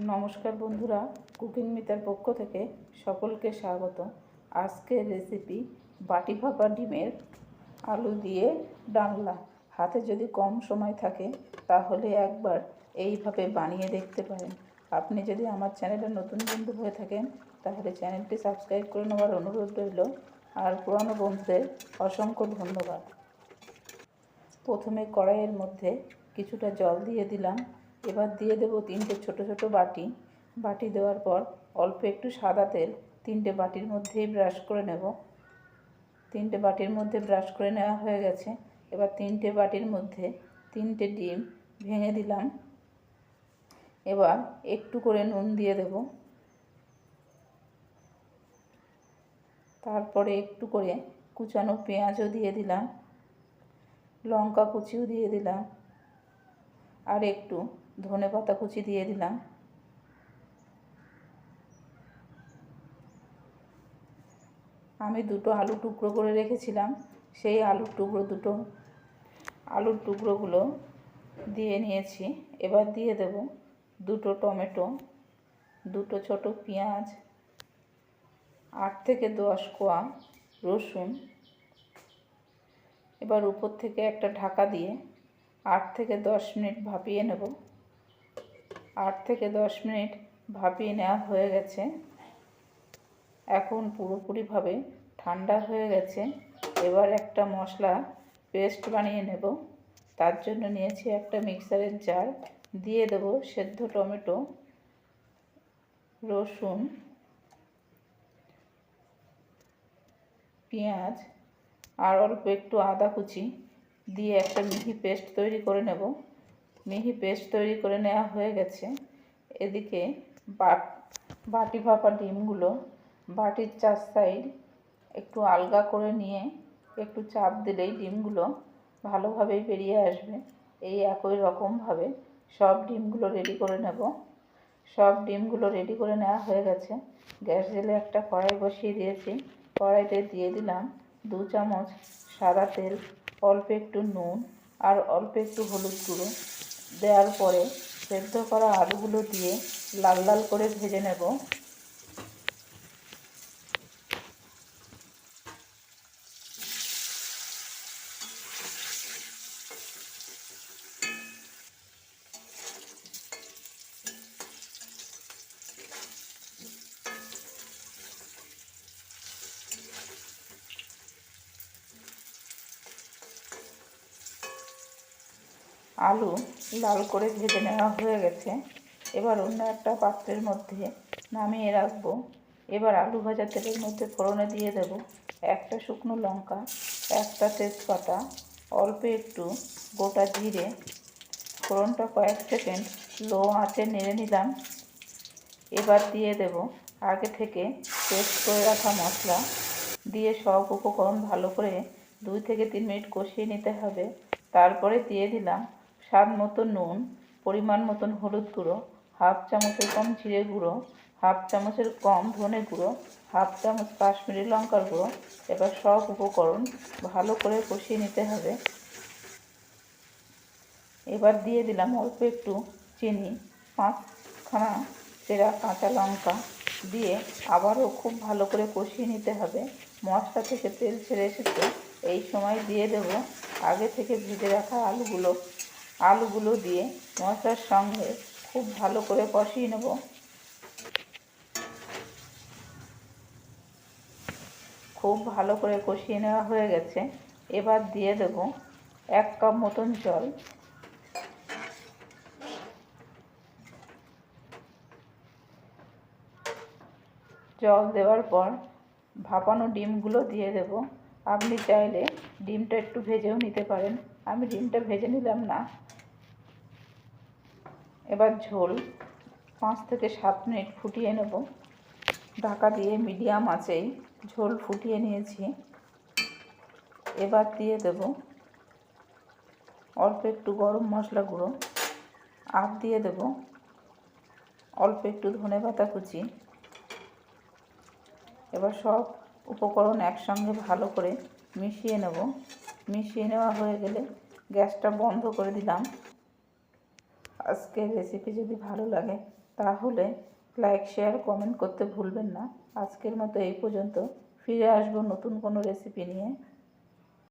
নমস্কার বন্ধুরা, কুকিং মিতার পক্ষ থেকে সকলকে স্বাগত। আজকের রেসিপি বাটি ভাপা ডিমের আলু দিয়ে ডালনা হাতে যদি কম সময় থাকে, তাহলে একবার এইভাবে বানিয়ে দেখতে পারেন। আপনি যদি আমার চ্যানেলে নতুন বন্ধু হয়ে থাকেন, তাহলে চ্যানেলটি সাবস্ক্রাইব করে নেওয়ার অনুরোধ রইল। আর পুরানো বন্ধুদের অসংখ্য ধন্যবাদ। প্রথমে কড়াইয়ের মধ্যে কিছুটা জল দিয়ে দিলাম। এবার দিয়ে দেব তিনটে ছোট ছোট বাটি। বাটি দেওয়ার পর অল্প একটু সাদা তেল, তিনটে বাটির মধ্যেই ব্রাশ করে নেব। তিনটে বাটির মধ্যে ব্রাশ করে নেওয়া হয়ে গেছে। এবার তিনটে বাটির মধ্যে তিনটে ডিম ভেঙে দিলাম। এবার একটু করে নুন দিয়ে দেব। তারপরে একটু করে কুচানো পেঁয়াজও দিয়ে দিলাম। লঙ্কা কুচিও দিয়ে দিলাম। আর একটু ধনে পাতা কুচি দিয়ে দিলাম। আমি দুটো আলু টুকরো করে রেখেছিলাম, সেই আলুর টুকরো দুটো, আলুর টুকরোগুলো দিয়ে নিয়েছি। এবার দিয়ে দেব দুটো টমেটো, দুটো ছোট পেঁয়াজ, আট থেকে দশ কোয়া রসুন। এবার উপর থেকে একটা ঢাকা দিয়ে আট থেকে দশ মিনিট ভাপিয়ে নেব। আট থেকে দশ মিনিট ভাপিয়ে নেওয়া হয়ে গেছে। এখন পুরোপুরিভাবে ঠান্ডা হয়ে গেছে। এবার একটা মশলা পেস্ট বানিয়ে নেব। তার জন্য নিয়েছি একটা মিক্সারের জার। দিয়ে দেব সেদ্ধ টমেটো, রসুন, পেঁয়াজ আর অল্প একটু আদা কুচি। দিয়ে একটা মিহি পেস্ট তৈরি করে নেব। মিহি পেস্ট তৈরি করে নেওয়া হয়ে গেছে। এদিকে বাটি ভাপা ডিমগুলো বাটির চার সাইড একটু আলগা করে নিয়ে একটু চাপ দিলেই ডিমগুলো ভালোভাবেই বেরিয়ে আসবে। এই একই রকমভাবে সব ডিমগুলো রেডি করে নেব। সব ডিমগুলো রেডি করে নেওয়া হয়ে গেছে। গ্যাস জেলে একটা কড়াই বসিয়ে দিয়েছি। কড়াইতে দিয়ে দিলাম দু চামচ সাদা তেল। অল্প একটু নুন আর অল্প একটু হলুদ গুঁড়ো। দেওয়ার পরে সেদ্ধ করা আলুগুলো দিয়ে লাল লাল করে ভেজে নেব। আলু লাল করে ভেজে নেওয়া হয়ে গেছে। এবার অন্য একটা পাত্রের মধ্যে নামিয়ে রাখব। এবার আলু ভাজা তেলের মধ্যে ফোড়নে দিয়ে দেব একটা শুকনো লঙ্কা, একটা তেজপাতা, অল্প একটু গোটা জিরে। ফোড়নটা কয়েক সেকেন্ড লো আঁচে নেড়ে নিলাম। এবার দিয়ে দেব আগে থেকে পেস্ট করে রাখা মশলা। দিয়ে সব উপকরণ ভালো করে দুই থেকে তিন মিনিট কষিয়ে নিতে হবে। তারপরে দিয়ে দিলাম স্বাদ মতো নুন, পরিমাণ মতন হলুদ গুঁড়ো, হাফ চামচের কম জিরে গুঁড়ো, হাফ চামচের কম ধনে গুঁড়ো, হাফ চামচ কাশ্মীরি লঙ্কার গুঁড়ো। এবার সব উপকরণ ভালো করে কষিয়ে নিতে হবে। এবার দিয়ে দিলাম অল্প একটু চিনি, পাঁচখানা চেরা কাঁচা লঙ্কা দিয়ে আবারও খুব ভালো করে কষিয়ে নিতে হবে। মশলা থেকে তেল ছেড়ে এসেছে, এই সময় দিয়ে দেব। আগে থেকে ভেজে রাখা আলুগুলো আলুগুলো দিয়ে মশলার সঙ্গে খুব ভালো করে কষিয়ে নেব। খুব ভালো করে কষিয়ে নেওয়া হয়ে গেছে। এবার দিয়ে দেব এক কাপ মতন জল। জল দেওয়ার পর ভাপানো ডিমগুলো দিয়ে দেব। আপনি চাইলে ডিমটা একটু ভেজেও নিতে পারেন। আমি ডিমটা ভেজে নিলাম না। এবার ঝোল। পাঁচ থেকে সাত মিনিট ফুটিয়ে নেব। ঢাকা দিয়ে মিডিয়াম আঁচেই ঝোল ফুটিয়ে নিয়েছি। এবার দিয়ে দেব অল্প একটু গরম মশলা গুঁড়ো। আর দিয়ে দেব অল্প একটু ধনে পাতা কুচি। এবার সব উপকরণ একসঙ্গে ভালো করে মিশিয়ে নেব। মিশিয়ে নেওয়া হয়ে গেলে গ্যাসটা বন্ধ করে দিলাম। আজকে রেসিপি যদি ভালো লাগে, তাহলে লাইক শেয়ার কমেন্ট করতে ভুলবেন না। আজকের মতো এই পর্যন্ত। ফিরে আসব নতুন কোনো রেসিপি নিয়ে।